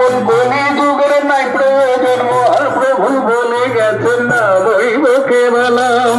যখন কলি যুগের নাই প্রয়োজন মহাপ্রভু বলে গেছেন না দৈবকে কেবলম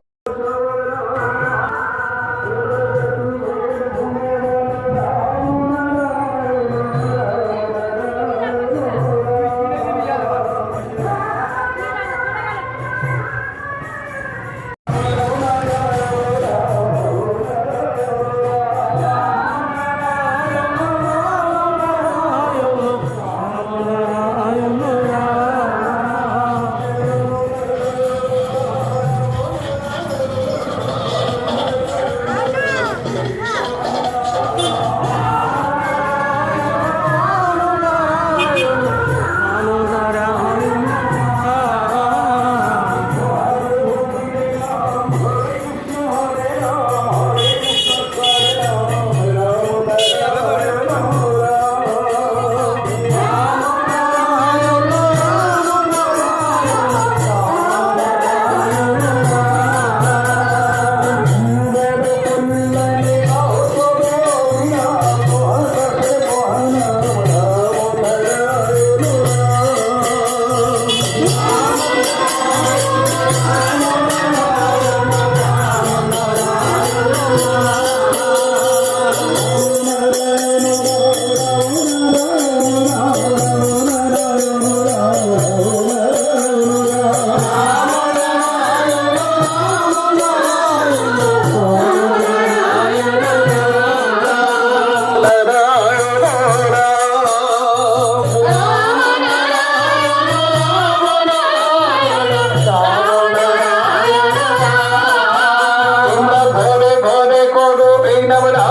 ನವರಾ